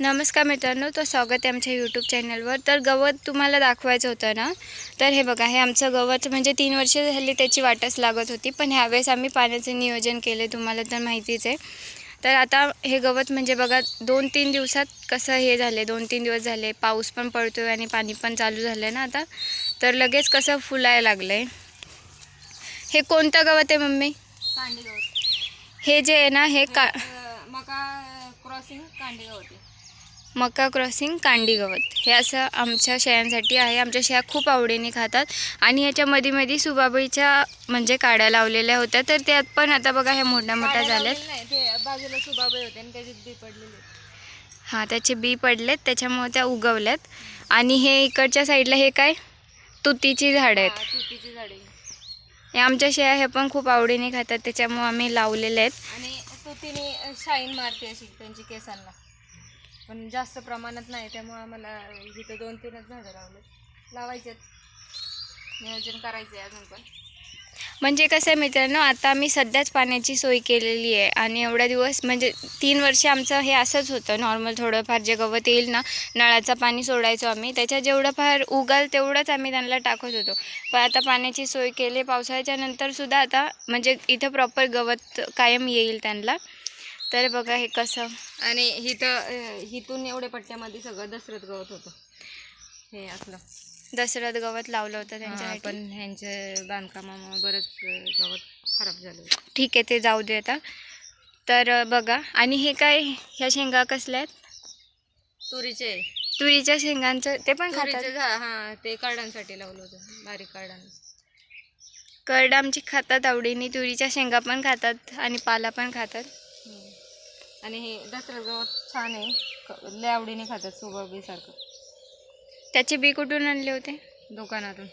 नमस्कार मित्रांनो तर स्वागत आहे आमच्या यूट्यूब चॅनलवर तर गवत तुम्हाला दाखवायचं होतं ना तर हे बघा हे आमचं गवत म्हणजे तीन वर्ष झाली त्याची वाटच लागत होती पण ह्यावेळेस आम्ही पाण्याचं नियोजन केले तुम्हाला तर माहितीच आहे. तर आता हे गवत म्हणजे बघा दोन तीन दिवसात कसं हे झाले दोन तीन दिवस झाले पाऊस पण पडतो आहे आणि पाणी पण चालू झालं आहे ना आता. तर लगेच कसं फुलायला लागलं आहे हे कोणतं गवत आहे मम्मी? कांडी गवत. हे जे आहे ना हे का मका क्रॉसिंग कांडी गवत आहे. मका क्रॉसिंग कांडी गवत. हे असं आमच्या शेळ्यांसाठी आहे. आमच्या शेळ्या खूप आवडीने खातात. आणि ह्याच्या मध्ये मध्ये सुबाबळीच्या म्हणजे काड्या लावलेल्या होत्या. तर त्यात पण आता बघा ह्या मोठ्या मोठ्या झाल्यात. बाजूला सुबाबे होते आणि त्याच्यात बी पडलेले हां त्याचे बी पडलेत. त्याच्यामुळे त्या उगवल्यात. आणि हे इकडच्या साईडला हे काय? तुतीची झाडं आहेत. तुतीची झाडे हे आमच्या शेळ्या हे पण खूप आवडीने खातात. त्याच्यामुळे आम्ही लावलेले आहेत. आणि तुतीने शाईन मारते अशी त्यांची केसांना. पण जास्त प्रमाणात नाही त्यामुळे आम्हाला इथं दोन तीनच झाडं लावले लावायचे नियोजन करायचं आहे अजून पण. म्हणजे कसं आहे मित्रांनो आता आम्ही सध्याच पाण्याची सोय केलेली आहे आणि एवढ्या दिवस म्हणजे तीन वर्ष आमचं हे असंच होतं. नॉर्मल थोडंफार जे गवत येईल ना नळाचं पाणी सोडायचो आम्ही. त्याच्यात जेवढं फार उगाल तेवढंच आम्ही त्यांना टाकत होतो. पण आता पाण्याची सोय केली पावसाळ्याच्या नंतरसुद्धा आता म्हणजे इथं प्रॉपर गवत कायम येईल त्यांना. तर बघा हे कसं. आणि हिथं हिथून एवढ्या पट्ट्यामध्ये सगळं दसरथ गवत होतं. हे असलं दसऱ्यात गवत लावलं होतं त्यांच्यासाठी. पण ह्यांच्या बांधकामामुळे बरंच गवत खराब झालं होतं. ठीक आहे ते जाऊ दे आता. तर बघा. आणि हे काय? ह्या शेंगा कसल्या आहेत? तुरीचे. तुरीच्या शेंगांचं ते पण खातात. हा ते कार्डांसाठी लावलं होतं. बारीक कार्डां करड आमची खातात आवडीने. तुरीच्या शेंगा पण खातात आणि पाला पण खातात. आणि हे दसरा गवत छान आहे. लय आवडीने खातात सुबाबी सारखं. त्याचे बी कुठून आणले होते? दुकानातून.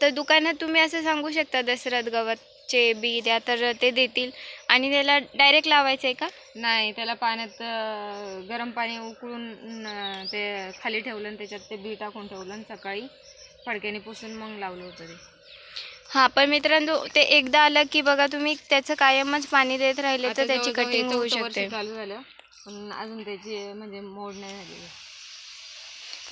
तर दुकानात तुम्ही असं सांगू शकता दसऱ्यात गवतचे बी द्या तर ते देतील. आणि त्याला डायरेक्ट लावायचं आहे का? नाही त्याला पाण्यात अं, गरम पाणी उकळून अं, ते खाली ठेवलं आणि त्याच्यात ते बी टाकून ठेवलं आणि सकाळी फडक्याने पुसून मग लावलं होतं ते. हां पण मित्रांनो ते एकदा आलं की बघा तुम्ही त्याचं कायमच पाणी देत राहिले तर त्याची हे कटिंग होऊ शकते. चालू झालं. पण अजून त्याची म्हणजे मोड नाही झालेली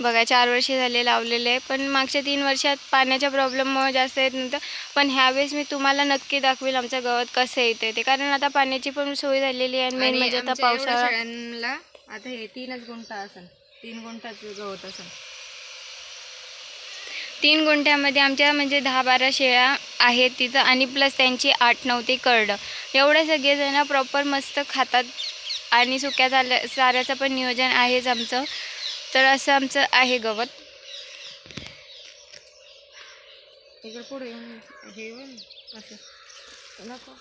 बघा चार वर्षे झाले लावलेले आहे पण मागच्या तीन वर्षात पाण्याच्या प्रॉब्लेममुळे जास्त येत नव्हतं. पण ह्यावेळेस मी तुम्हाला नक्की दाखवेल आमचं गवत कसं येते ते. कारण आता पाण्याची पण सोय झालेली आहे आणि मेन म्हणजे आता आमच्या एवढ्या पावसाळा शेळ्यांना आता हे तीनच गुंठा असेल तीन गुंठाचं गवत असेल तीन गुंठ्यामध्ये आमच्या म्हणजे दहा बारा शेळ्या आहेत तिथं आणि प्लस त्यांची आठ नऊ ते करडं. एवढे सगळेजणं प्रॉपर मस्त खातात आणि सुक्या चाल्या चाऱ्याचं पण नियोजन आहेच आमचं. तर असं आमचं आहे गवत. इकडे पुढे हे असं. नको.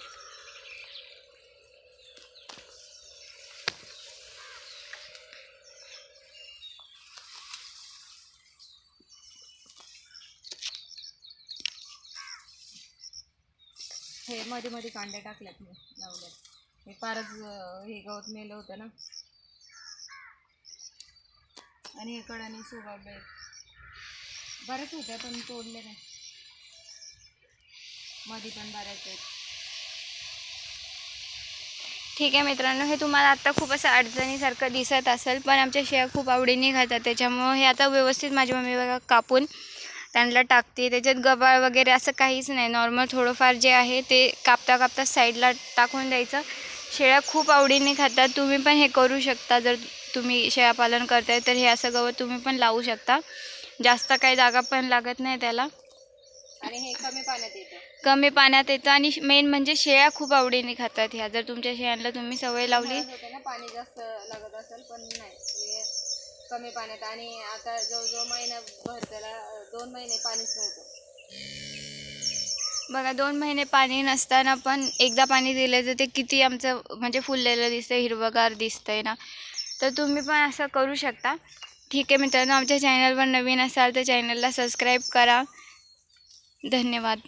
हे मध्ये मध्ये कांड्या टाकल्यात मी लावल्यात. हे फारच हे गवत मेलं होतं ना. आणि हे कडाने सुगावले बऱ्याच होत्या पण तोडले नाही. मध्ये पण बऱ्याच आहेत. ठीक आहे मित्रांनो हे तुम्हाला आत्ता खूप असं अडचणीसारखं दिसत असेल पण आमच्या शेळ्या खूप आवडीने खातात. त्याच्यामुळं हे आता व्यवस्थित माझी मम्मी बघा कापून त्यांना टाकते. त्याच्यात गबाळ वगैरे असं काहीच नाही. नॉर्मल थोडंफार जे आहे ते कापता कापता साईडला टाकून द्यायचं. शेळ्या खूप आवडीने खातात. तुम्ही पण हे करू शकता. जर तुम्ही शेळ्या पालन करताय तर हे असं गवत तुम्ही पण लावू शकता. जास्त काही जागा पण लागत नाही त्याला. आणि हे कमी पाण्यात येतं. कमी पाण्यात येतं. आणि मेन म्हणजे शेळ्या खूप आवडीने खातात ह्या. जर तुमच्या शेळ्यांना तुम्ही सवय लावली पाणी जास्त लागत असेल पण नाही. कमी पाण्यात आणि आता जवळजवळ महिनाभर त्याला दोन महिने पाणीच नव्हतं. बघा दोन महिने पाणी नसताना पण एकदा पाणी दिलं तर ते किती आमचं म्हणजे फुललेलं दिसतं हिरवगार दिसतंय ना. तर तुम्ही पण असं करू शकता. ठीक आहे मित्रांनो आमच्या चॅनलवर नवीन असाल तर चॅनलला सबस्क्राईब करा. धन्यवाद.